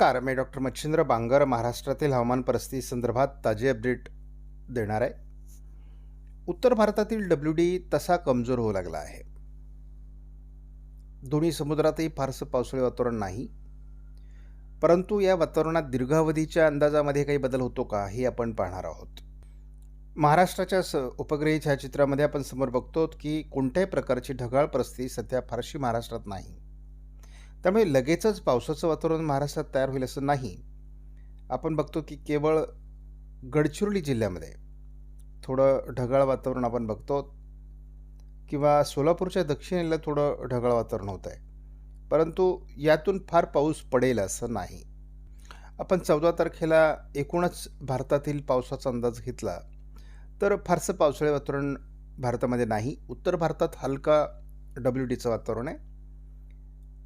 नमस्कार. मी डॉक्टर मच्छिंद्र बांगर महाराष्ट्रातील हवामान परिस्थिती संदर्भात ताजे अपडेट देणार आहे. उत्तर भारतातील डब्ल्यू डी तसा कमजोर होऊ लागला आहे. दोन्ही समुद्रातही फारसं पावसाळी वातावरण नाही. परंतु या वातावरणात दीर्घावधीच्या अंदाजामध्ये काही बदल होतो का हे आपण पाहणार आहोत. महाराष्ट्राच्या स उपग्रही छायाचित्रामध्ये आपण समोर बघतो की कोणत्याही प्रकारची ढगाळ परिस्थिती सध्या फारशी महाराष्ट्रात नाही. त्यामुळे लगेचच पावसाचं वातावरण महाराष्ट्रात तयार होईल असं नाही. आपण बघतो की केवळ गडचिरोली जिल्ह्यामध्ये थोडं ढगाळ वातावरण आपण बघतो किंवा सोलापूरच्या दक्षिणेला थोडं ढगाळ वातावरण होत आहे परंतु यातून फार पाऊस पडेल असं नाही. आपण चौदा तारखेला एकूणच भारतातील पावसाचा अंदाज घेतला तर फारसं पावसाळी वातावरण भारतामध्ये नाही. उत्तर भारतात हलका डब्ल्यू डीचं वातावरण आहे.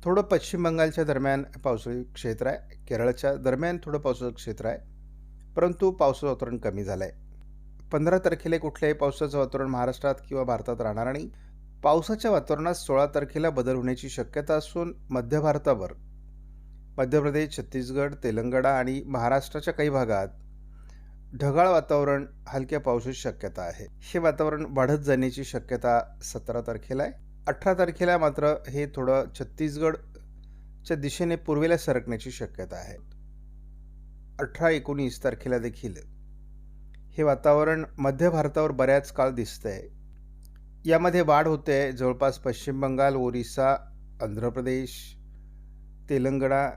थोडं पश्चिम बंगालच्या दरम्यान पावसाळी क्षेत्र आहे. केरळच्या दरम्यान थोडं पावसाचं क्षेत्र आहे. परंतु पावसाचं वातावरण कमी झालं आहे पंधरा तारखेला कुठल्याही पावसाचं वातावरण महाराष्ट्रात किंवा भारतात राहणार नाही. पावसाच्या वातावरणात सोळा तारखेला बदल होण्याची शक्यता असून मध्य भारतावर मध्य प्रदेश छत्तीसगड तेलंगणा आणि महाराष्ट्राच्या काही भागात ढगाळ वातावरण हलक्या पावसाची शक्यता आहे. हे वातावरण वाढत जाण्याची शक्यता सतरा तारखेला आहे. अठरा तारखेला मात्र हे थोडं छत्तीसगडच्या दिशेने पूर्वेला सरकण्याची शक्यता आहे. अठरा एकोणीस तारखेला देखील हे वातावरण मध्य भारतावर बऱ्याच काळ दिसतंय. यामध्ये वाढ होते जवळपास पश्चिम बंगाल ओरिसा आंध्र प्रदेश तेलंगणा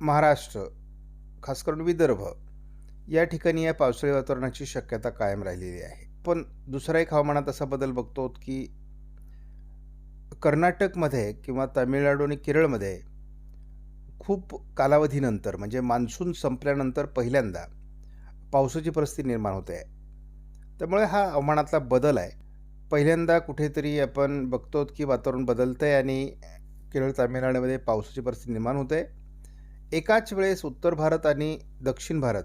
महाराष्ट्र खास करून विदर्भ. या ठिकाणी या पावसाळी वातावरणाची शक्यता कायम राहिलेली आहे. पण दुसरा एक हवामानात असा बदल बघतो की कर्नाटकमध्ये किंवा तामिळनाडू आणि केरळमध्ये खूप कालावधीनंतर म्हणजे मान्सून संपल्यानंतर पहिल्यांदा पावसाची परिस्थिती निर्माण होते. आहे त्यामुळे हा हवामानातला बदल आहे. पहिल्यांदा कुठेतरी आपण बघतो की वातावरण बदलतं आहे आणि केरळ तामिळनाडूमध्ये पावसाची परिस्थिती निर्माण होते. एकाच वेळेस उत्तर भारत आणि दक्षिण भारत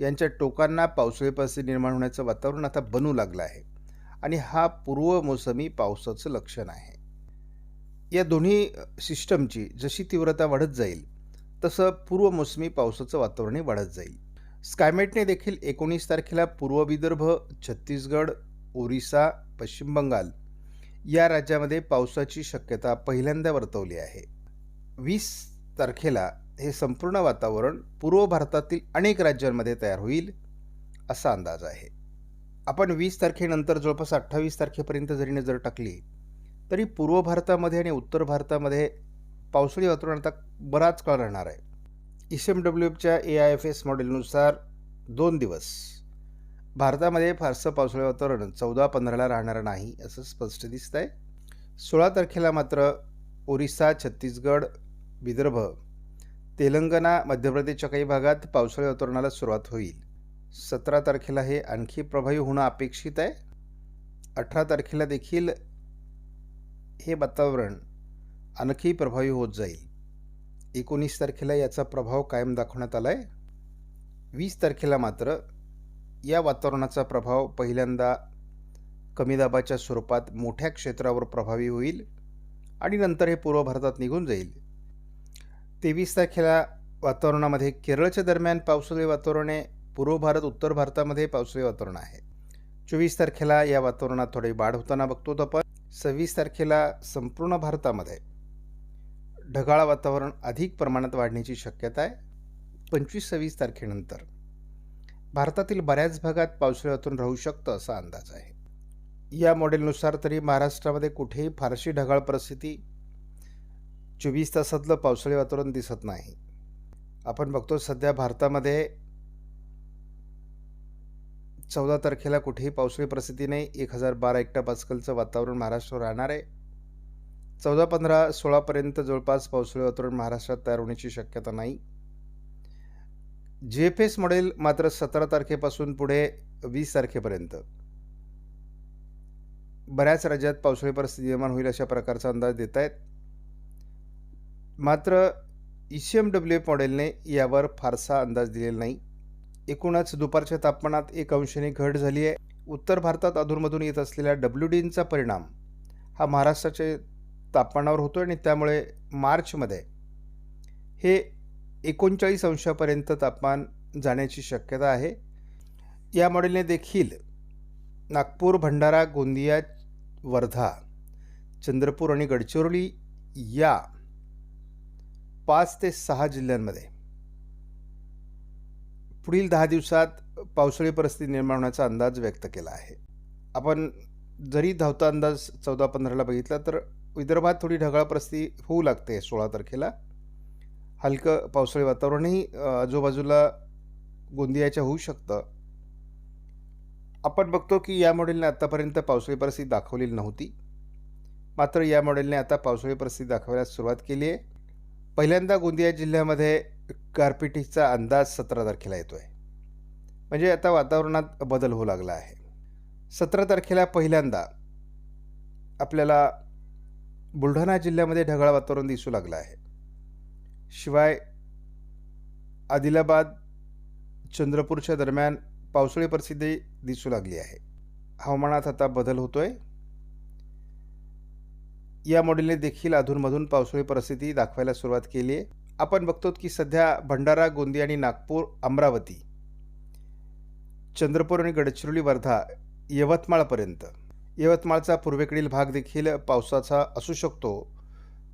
यांच्या टोकांना पावसाळी परिस्थिती निर्माण होण्याचं वातावरण आता बनू लागलं आहे. आणि हा पूर्व मोसमी पावसाचं लक्षण आहे. या दोन्ही सिस्टमची जशी तीव्रता वाढत जाईल तसं पूर्व मोसमी पावसाचं वातावरणही वाढत जाईल. स्कायमेटने देखील एकोणीस तारखेला पूर्व विदर्भ छत्तीसगड ओरिसा पश्चिम बंगाल या राज्यामध्ये पावसाची शक्यता पहिल्यांदा वर्तवली आहे. वीस तारखेला हे संपूर्ण वातावरण पूर्व भारतातील अनेक राज्यांमध्ये तयार होईल असा अंदाज आहे. आपण वीस तारखेनंतर जवळपास अठ्ठावीस तारखेपर्यंत जरी नजर टाकली तरी पूर्व भारतामध्ये आणि उत्तर भारतामध्ये पावसाळी वातावरण आता बराच काळ राहणार आहे. ई सी एम डब्ल्यू एफच्या ए आय एफ एस मॉडेलनुसार दोन दिवस. भारतामध्ये फारसं पावसाळी वातावरण चौदा पंधराला राहणार नाही असं स्पष्ट दिसत आहे सोळा तारखेला मात्र ओरिसा छत्तीसगड विदर्भ तेलंगणा मध्य प्रदेशच्या काही भागात पावसाळी वातावरणाला सुरुवात होईल. सतरा तारखेला हे आणखी प्रभावी होणं अपेक्षित आहे. अठरा तारखेला देखील हे वातावरण आणखी प्रभावी होत जाईल. एकोणीस तारखेला याचा प्रभाव कायम दाखवण्यात आला आहे वीस तारखेला मात्र या वातावरणाचा प्रभाव पहिल्यांदा कमी दाबाच्या स्वरूपात मोठ्या क्षेत्रावर प्रभावी होईल आणि नंतर हे पूर्व भारतात निघून जाईल. तेवीस तारखेला वातावरणामध्ये केरळच्या दरम्यान पावसाळी वातावरणे पूर्व भारत उत्तर भारतामध्ये पावसाळी वातावरण आहे. चोवीस तारखेला या वातावरणात थोडी वाढ होताना बघतो आपण. सव्वीस तारखेला संपूर्ण भारतामध्ये ढगाळ वातावरण अधिक प्रमाणात वाढण्याची शक्यता आहे. पंचवीस सव्वीस तारखेनंतर भारतातील बऱ्याच भागात पावसाळी वातावरण राहू शकतं असा अंदाज आहे. या मॉडेलनुसार तरी महाराष्ट्रामध्ये कुठेही फारशी ढगाळ परिस्थिती चोवीस तासातलं पावसाळी वातावरण दिसत नाही. आपण बघतो सध्या भारतामध्ये चौदा तारखेला कुठेही पावसाळी परिस्थिती नाही. एक हजार बारा एकटा पास्कलचं वातावरण महाराष्ट्रावर राहणार आहे. चौदा पंधरा सोळापर्यंत जवळपास पावसाळी वातावरण महाराष्ट्रात तयार होण्याची शक्यता नाही. जी एफ एस मॉडेल मात्र सतरा तारखेपासून पुढे वीस तारखेपर्यंत. बऱ्याच राज्यात पावसाळी परिस्थिती निर्माण होईल अशा प्रकारचा अंदाज देत आहेत मात्र E C M W F मॉडेलने यावर फारसा अंदाज दिलेला नाही. एकूणच दुपारच्या तापमानात एक अंशाने घट झाली आहे. उत्तर भारतात अधूनमधून येत असलेल्या डब्ल्यू डींचा परिणाम हा महाराष्ट्राच्या तापमानावर होतो आणि त्यामुळे मार्चमध्ये हे एकोणचाळीस अंशापर्यंत तापमान जाण्याची शक्यता आहे. या मॉडेलने देखील नागपूर भंडारा गोंदिया वर्धा चंद्रपूर आणि गडचिरोली या पाच ते सहा जिल्ह्यांमध्ये. पुढील दहा दिवसात पावसाळी परिस्थिती निर्माण होण्याचा अंदाज व्यक्त केला आहे. आपण जरी धावता अंदाज चौदा पंधराला बघितला तर विदर्भात थोडी ढगाळ परिस्थिती होऊ लागते सोळा तारखेला. हलकं पावसाळी वातावरणही आजूबाजूला गोंदियाच्या होऊ शकतं. आपण बघतो की या मॉडेलने आत्तापर्यंत पावसाळी परिस्थिती दाखवलेली नव्हती. मात्र या मॉडेलने आता पावसाळी परिस्थिती दाखवायला सुरुवात केली आहे. पहिल्यांदा गोंदिया जिल्ह्यामध्ये गारपिटीचा अंदाज सतरा तारखेला येतो आहे म्हणजे आता वातावरणात बदल होऊ लागला आहे. सतरा तारखेला पहिल्यांदा आपल्याला बुलढाणा जिल्ह्यामध्ये ढगाळ वातावरण दिसू लागलं आहे. शिवाय आदिलाबाद चंद्रपूरच्या दरम्यान पावसाळी परिस्थिती दिसू लागली आहे. हवामानात आता बदल होतो आहे या मॉडेलने देखील अधूनमधून पावसाळी परिस्थिती दाखवायला सुरुवात केली आहे. आपण बघतो की सध्या भंडारा गोंदिया आणि नागपूर अमरावती चंद्रपूर आणि गडचिरोली वर्धा यवतमाळपर्यंत. यवतमाळचा पूर्वेकडील भाग देखील पावसाचा असू शकतो.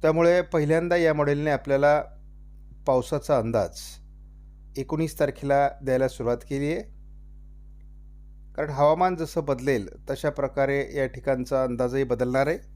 त्यामुळे पहिल्यांदा या मॉडेलने आपल्याला पावसाचा अंदाज एकोणीस तारखेला द्यायला सुरुवात केली आहे. कारण हवामान जसं बदलेल तशा प्रकारे या ठिकाणचा अंदाजही बदलणार आहे.